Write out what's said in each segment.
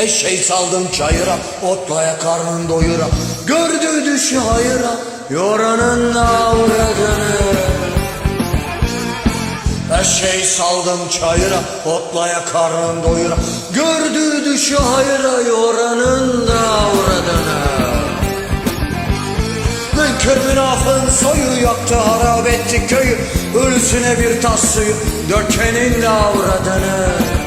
Eşeği saldım çayıra Otlaya karnın doyura. Gördü düşü hayıra Yoranın avradını. Eşeği saldım çayıra Otlaya karnın doyura. Gördü düşü hayıra Yoranın avradını. Münkür münafın soyu yaktı harap etti köyü. Ölüsüne bir tas suyu dökenin de avradını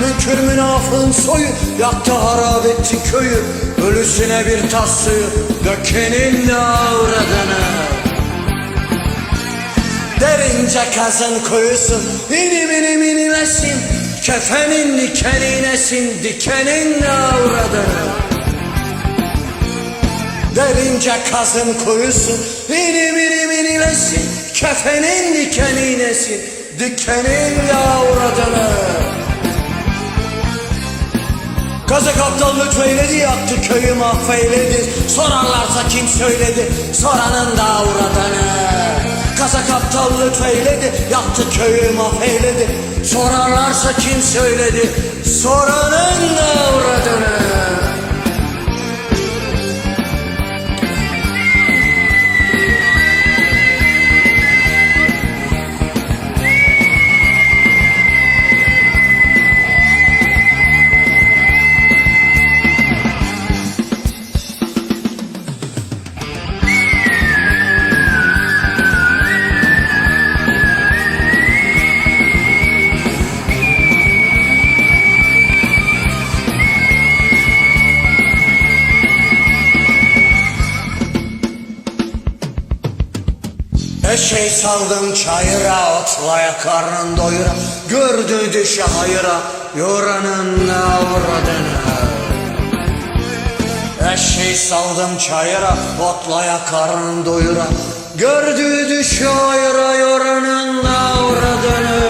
Münkür münafın soyu yaktı harap etti köyü. Ölüsüne bir tas suyu dökenin de avradını. Derince kazın kuyusun inim inim inimesin Kefenin dikeninesin dikenin de avradını. Derince kazın kuyusun inim inim inimesin Kefenin dikeninesin dikenin de avradını Kazık aptal lütfeyledi yaktı köyü mahveyledi. Sorarlarsa kim söyledi? Soranın da avradını. Kazak aptal lütfeyledi yaktı köyü mahveyledi. Sorarlarsa kim söyledi? Soranın da avradını Eşeği saldım çayıra otlaya karnın doyura. Gördü düşe hayıra yoranın avradını Eşeği saldım çayıra otlaya karnın doyura. Gördü düşe hayıra yoranın avradını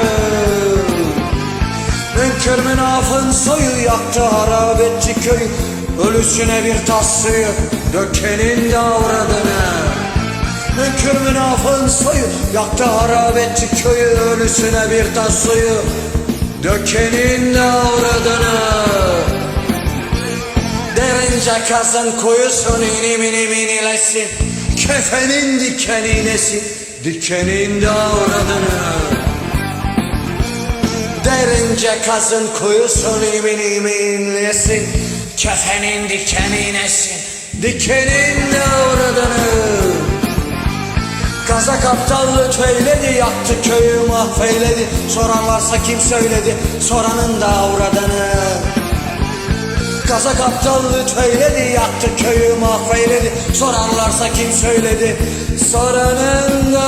Münkür münafın soyu yaktı harap etti köyü Ölüsüne bir tas suyu dökenin de avradını Münkür münafın soyu yaktı harap etti köyü Ölüsüne bir tas suyu. Dökenin de avradını. Derince kazın kuyusun inim inim inilesin Kefenin dikeninesin dikenin de avradını. Derince kazın kuyusun imin iminlesin Kefenin dikeninesin Dikenin de avradını Kazak aptal lütfeyledi Yaktı köyü mahveyledi. Sorarlarsa kim söyledi? Soranın da avradını. Kazak aptal lütfeyledi Yaktı köyü mahveyledi. Sorarlarsa kim söyledi? Soranın da